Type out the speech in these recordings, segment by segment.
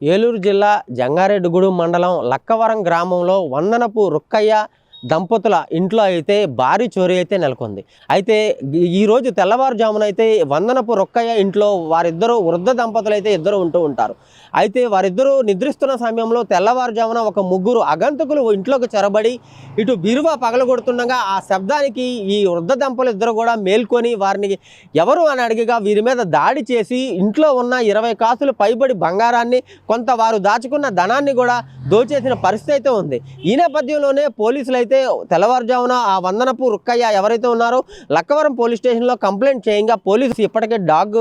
ఏలూరు జిల్లా జంగారెడ్డిగూడెం మండలం లక్కవరం గ్రామంలో వందనపు రుక్కయ్య దంపతుల ఇంట్లో అయితే భారీ చోరీ అయితే నెలకొంది. అయితే ఈ- రోజు తెల్లవారుజామున అయితే వందనపు రొక్కయ్య ఇంట్లో వారిద్దరూ వృద్ధ దంపతులు అయితే ఇద్దరు ఉంటూ ఉంటారు. అయితే వారిద్దరూ నిద్రిస్తున్న సమయంలో తెల్లవారుజామున ఒక ముగ్గురు అగంతకులు ఇంట్లోకి చొరబడి ఇటు బీరువా పగలగొడుతుండగా ఆ శబ్దానికి ఈ వృద్ధ దంపతులు ఇద్దరు కూడా మేల్కొని వారిని ఎవరు అని అడిగిగా వీరి మీద దాడి చేసి ఇంట్లో ఉన్న ఇరవై కాసులు పైబడి బంగారాన్ని కొంత వారు దాచుకున్న ధనాన్ని కూడా దోచేసిన పరిస్థితి అయితే ఉంది. ఈ నేపథ్యంలోనే పోలీసులు అయితే తెల్లవారుజామున ఆ వందనపు రుక్కయ్య ఎవరైతే ఉన్నారో లక్కవరం పోలీస్ స్టేషన్లో కంప్లైంట్ చేయంగా పోలీసు ఇప్పటికే డాగ్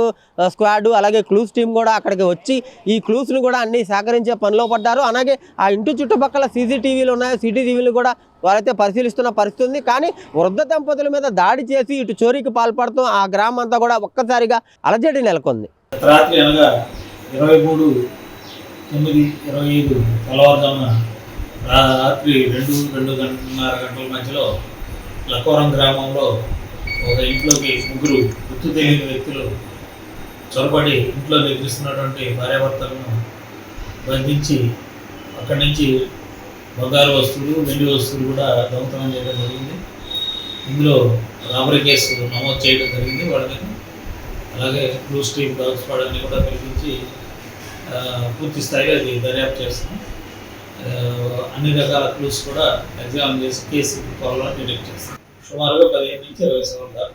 స్క్వాడ్ అలాగే క్లూస్ టీం కూడా అక్కడికి వచ్చి ఈ క్లూస్ని కూడా అన్ని సేకరించే పనిలో పడ్డారు. అలాగే ఆ ఇంటి చుట్టుపక్కల సీసీటీవీలు ఉన్నాయో సీటీటీవీలు కూడా వారైతే పరిశీలిస్తున్న పరిస్థితి ఉంది. కానీ వృద్ధ దంపతుల మీద దాడి చేసి ఇటు చోరీకి పాల్పడుతూ ఆ గ్రామం అంతా కూడా ఒక్కసారిగా అలజడి నెలకొంది. రాత్రి అనగా ఇరవై మూడు తొమ్మిది ఇరవై ఐదు తెల్లవారుజామున రాత్రి రెండు రెండు గంటన్నర గంటల మధ్యలో లకోరం గ్రామంలో ఒక ఇంట్లోకి ముగ్గురు గుర్తు తెలియని వ్యక్తులు చొరబడి ఇంట్లో నిద్రిస్తున్నటువంటి భార్యాభర్తలను బంధించి అక్కడి నుంచి బంగారు వస్తువులు వెండి వస్తువులు కూడా దొంగతనం చేయడం జరిగింది. ఇందులో రాబరీ కేసు నమోదు చేయడం జరిగింది వాళ్ళని. అలాగే బ్లూ స్ట్రీమ్ డాగ్ స్క్వాడ్ కూడా పిలిపించి పూర్తి స్థాయిలో అది దర్యాప్తు చేస్తున్నాం. అన్ని రకాల క్లూస్ కూడా ఎగ్జామ్ చేసి కేసు త్వరలో డిటెక్ట్ చేస్తాం. సుమారుగా పదిహేను నుంచి ఇరవై సంవత్సరాలు